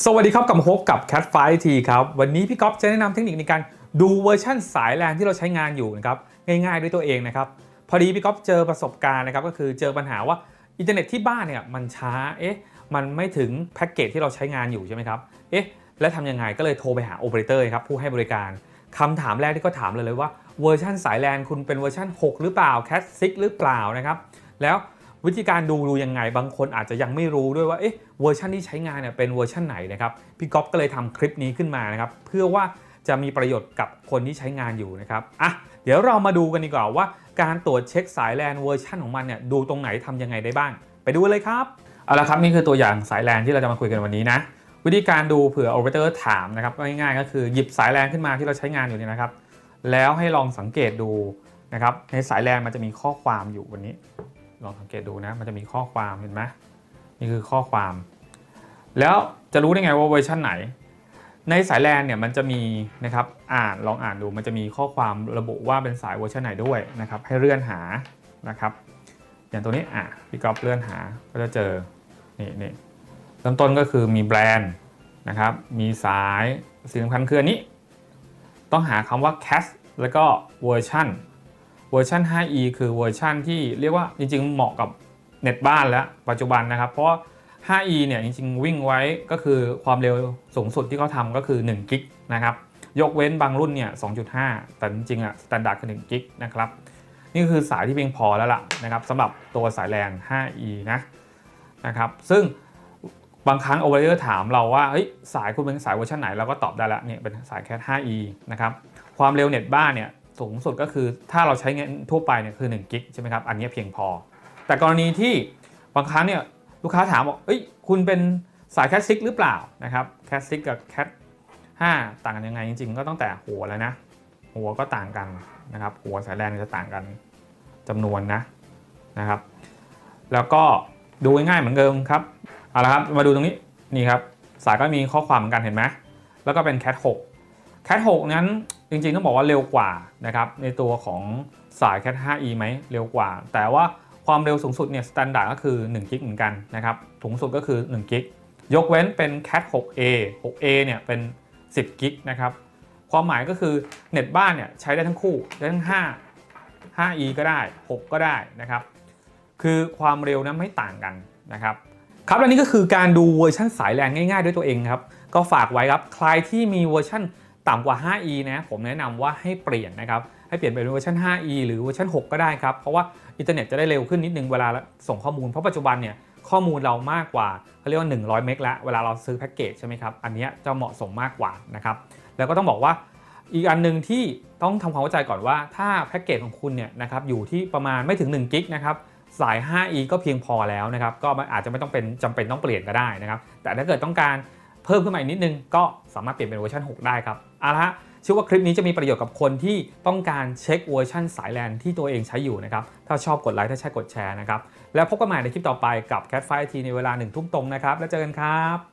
สวัสดีครับกับพบกับ Cat f i ทีครับ วันนี้พี่ก๊อฟจะแนะนำเทคนิคในการดูเวอร์ชั่นสายแลนที่เราใช้งานอยู่นะครับง่ายๆด้วยตัวเองนะครับ พอดีพี่ก๊อฟเจอประสบการณ์นะครับก็คือเจอปัญหาว่าอินเทอร์เน็ตที่บ้านเนี่ยมันช้าเอ๊ะมันไม่ถึงแพ็กเกจที่เราใช้งานอยู่ใช่ไหมครับเอ๊ะแล้วทำยังไงก็เลยโทรไปหาโอเปอเรเตอร์ครับผู้ให้บริการคำถามแรกที่ก็ถามเลยเลยว่าเวอร์ชันสายแลนคุณเป็นเวอร์ชัน6 หรือเปล่า Cat 6 หรือเปล่านะครับแล้ว วิธีการดูดูยังไงบางคนอาจจะยังไม่รู้ด้วยว่าเอ๊ะเวอร์ชันที่ใช้งานเนี่ยเป็นเวอร์ชันไหนนะครับพี่ก๊อฟก็เลยทำคลิปนี้ขึ้นมานะครับเพื่อว่าจะมีประโยชน์กับคนที่ใช้งานอยู่นะครับอะเดี๋ยวเรามาดูกันดีกว่าว่า การตรวจเช็คสายแลนเวอร์ชันของมันเนี่ยดูตรงไหนทำยังไงได้บ้าง ไปดูเลยครับเอาละครับนี่คือตัวอย่างสายแลนที่เราจะมาคุยกันวันนี้นะวิธีการดูเผื่อโอเปอเรเตอร์ถามนะครับง่ายๆก็คือหยิบสายแลนขึ้นมาที่เราใช้งานอยู่เนี่ยนะครับ แล้วให้ลองสังเกตดูนะครับในสายแลนมันจะมีข้อความอยู่วันนี้ ลองสังเกตดูนะมันจะมีข้อความเห็นไหมนี่คือข้อความ แล้วจะรู้ได้ไงว่าเวอร์ชันไหน ในสายแลนเนี่ยมันจะมีนะครับอ่านลองอ่านดูมันจะมีข้อความระบุว่าเป็นสายเวอร์ชันไหนด้วยนะครับให้เลื่อนหานะครับอย่างตัวนี้อะพี่กอฟเลื่อนหาก็จะเจอนี่นี่เริ่มต้นก็คือมีแบรนด์นะครับมีสายสิ่งสำคัญคืออันนี้ ต้องหาคำว่า cast แล้วก็เวอร์ชัน เวอร์ชัน 5e คือเวอร์ชันที่เรียกว่าจริงๆ เหมาะกับเน็ตบ้านแล้วปัจจุบันนะครับ เพราะ 5e เนี่ยจริงๆ วิ่งไว้ก็คือความเร็วสูงสุดที่เขาทำก็คือ1กิกนะครับยกเว้นบางรุ่นเนี่ย 2.5 แต่จริงๆอะสแตนดาร์ดคือ1กิกนะครับ นี่คือสายที่เพียงพอแล้วล่ะนะครับสำหรับตัวสายแลน 5e นะนะครับ ซึ่งบางครั้งโอเปอเรเตอร์ถามเราว่าเฮ้ยสายคุณเป็นสายเวอร์ชันไหนเราก็ตอบได้ละเนี่ยเป็นสายแค่ 5e นะครับ ความเร็วเน็ตบ้านเนี่ย สูงสุดก็คือถ้าเราใช้เงินทั่วไปเนี่ยคือ1กิกใช่ไหมครับอันนี้เพียงพอ แต่กรณีที่บางครั้งเนี่ยลูกค้าถามบอกเอ้ยคุณเป็นสายแคสซิกหรือเปล่านะครับแคสซิกกับแคท5ต่างกันยังไงจริง ๆ ก็ตั้งแต่หัวแล้วนะ หัวก็ต่างกันนะครับ หัวสายแลนจะต่างกันจำนวนนะนะครับ แล้วก็ดูง่ายๆเหมือนเดิมครับเอาละครับมาดูตรงนี้นี่ครับสายก็มีข้อความเหมือนกันเห็นไหมแล้วก็เป็นแคท6แคท6นั้น จริงๆต้องบอกว่าเร็วกว่านะครับในตัวของสายแคท 5e ไหมเร็วกว่า แต่ว่าความเร็วสูงสุดเนี่ยสแตนดาร์ดก็คือ1กิกเหมือนกันนะครับสูงสุดก็คือ1กิกยกเว้นเป็น cat 6a 6a เนี่ยเป็น 10กิกนะครับความหมายก็คือเน็ตบ้านเนี่ยใช้ได้ทั้งคู่ได้ทั้ง 5 5e ก็ได้ 6 ก็ได้นะครับคือความเร็วนั้นไม่ต่างกันนะครับครับและนี่ก็คือการดูเวอร์ชันสายแลนง่ายๆ ด้วยตัวเองครับก็ฝากไว้ครับใครที่มีเวอร์ชัน ต่ำกว่า 5e นะผมแนะนำว่าให้เปลี่ยนนะครับให้เปลี่ยนเป็นเวอร์ชัน 5e หรือเวอร์ชัน 6 ก็ได้ครับ เพราะว่าอินเทอร์เน็ตจะได้เร็วขึ้นนิดนึงเวลาส่งข้อมูล เพราะปัจจุบันเนี่ยข้อมูลเรามากกว่าเขาเรียกว่า 100 เมกแล้วเวลาเราซื้อแพ็กเกจใช่ไหมครับ อันนี้จะเหมาะสมมากกว่านะครับ แล้วก็ต้องบอกว่าอีกอันหนึ่งที่ต้องทำความเข้าใจก่อนว่าถ้าแพ็กเกจของคุณเนี่ยนะครับอยู่ที่ประมาณไม่ถึง1กิกนะครับสาย 5e ก็เพียงพอแล้วนะครับ ก็อาจจะไม่ต้องเป็นจำเป็นต้องเปลี่ยนก็ได้นะครับ แต่ถ้าเกิดต้องการเพิ่มขึ้นมาอีกนิดนึงก็สามารถเปลี่ยนเป็นเวอร์ชัน6 ได้ครับ เอาละฮะเชื่อว่าคลิปนี้จะมีประโยชน์กับคนที่ต้องการเช็คเวอร์ชันสายแลนที่ตัวเองใช้อยู่นะครับถ้าชอบกดไลค์ถ้าใช่กดแชร์นะครับแล้วพบกันใหม่ในคลิปต่อไปกับ Cat 5 t ในเวลา1ทุ่มตรงนะครับแล้วเจอกันครับ